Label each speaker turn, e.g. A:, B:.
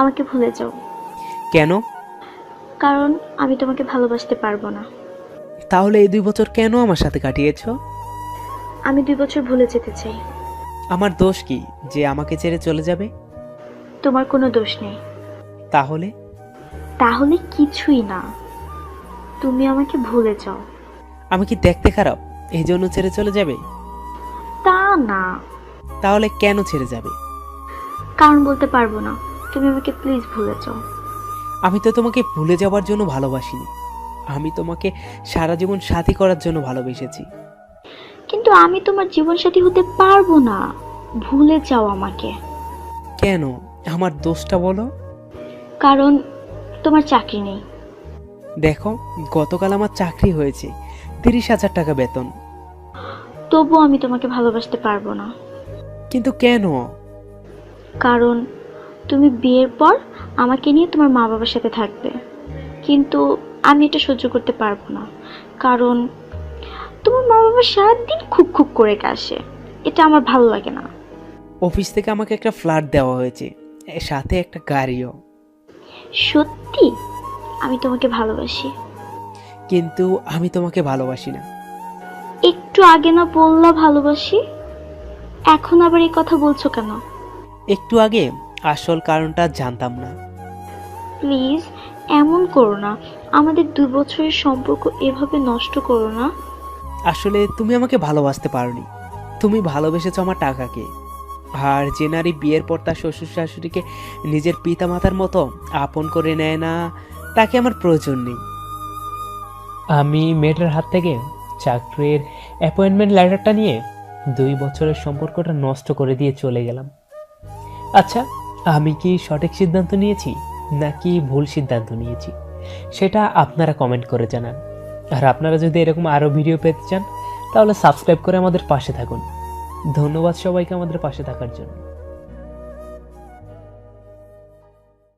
A: আমাকে ভুলে যাও।
B: কেন?
A: কারণ আমি তোমাকে ভালোবাসতে পারব না।
B: তাহলে এই দুই বছর কেন আমার সাথে কাটিয়েছ?
A: আমি দুই বছর ভুলে যেতে চাই।
B: আমার দোষ কি যে আমাকে ছেড়ে চলে যাবে?
A: তোমার কোনো দোষ নেই।
B: তাহলে?
A: তাহলে কিছুই না। তুমি আমাকে ভুলে যাও।
B: আমি কি দেখতে খারাপ এই জন্য ছেড়ে চলে যাবে?
A: তা না।
B: তাহলে কেন ছেড়ে যাবে?
A: কারণ বলতে পারব না। তুমি আমাকে প্লিজ ভুলে যাও।
B: আমি তো তোমাকে ভুলে যাওয়ার জন্য ভালোবাসিনি। আমি তোমাকে সারা জীবন সাথী করার জন্য ভালোবেসেছি।
A: কিন্তু আমি তোমার জীবনসাথী হতে পারব না। ভুলে যাও আমাকে।
B: কেন? আমার দোষটা বলো।
A: কারণ তোমার চাকরি নেই।
B: দেখো গতকাল আমার চাকরি হয়েছে। তিরিশ হাজার টাকা বেতন।
A: তবুও আমি তোমাকে ভালোবাসতে পারব না।
B: কিন্তু কেন?
A: কারণ তুমি বিয়ের পর আমাকে নিয়ে তোমার মা বাবার সাথে থাকবে। কিন্তু আমি এটা সহ্য করতে পারব না। কারণ তোমার মা বাবা সারাদিন খুব খুব করে কাশে। এটা আমার ভালো লাগে না।
B: অফিস থেকে আমাকে একটা ফ্ল্যাট দেওয়া হয়েছে। এর সাথে একটা গাড়িও।
A: সত্যি? আমি তোমাকে ভালোবাসি।
B: কিন্তু আমি তোমাকে ভালোবাসি না।
A: একটু আগে না বললা ভালোবাসি এখন আবার এই কথা বলছো কেন?
B: একটু আগে আসল কারণটা জানতাম না।
A: প্লিজ এমন করো না। আমাদের দুই বছরের সম্পর্ক এভাবে নষ্ট করো না।
B: আসলে তুমি আমাকে ভালোবাসতে পারোনি। তুমি ভালোবেসেছো আমার টাকাকে। আর যে নারী বিয়ের পর তার শ্বশুর শাশুড়িকে নিজের পিতা মাতার মতো আপন করে নেয় না তাকে আমার প্রয়োজন নেই।
C: আমি মেয়েটার হাত থেকে চাকরির অ্যাপয়েন্টমেন্ট লেটারটা নিয়ে দুই বছরের সম্পর্কটা নষ্ট করে দিয়ে চলে গেলাম। আচ্ছা আমি কি সঠিক সিদ্ধান্ত নিয়েছি, নাকি ভুল সিদ্ধান্ত নিয়েছি? সেটা আপনারা কমেন্ট করে জানান। আর আপনারা যদি এরকম আরও ভিডিও পেতে চান, তাহলে সাবস্ক্রাইব করে আমাদের পাশে থাকুন। ধন্যবাদ সবাইকে আমাদের পাশে থাকার জন্য।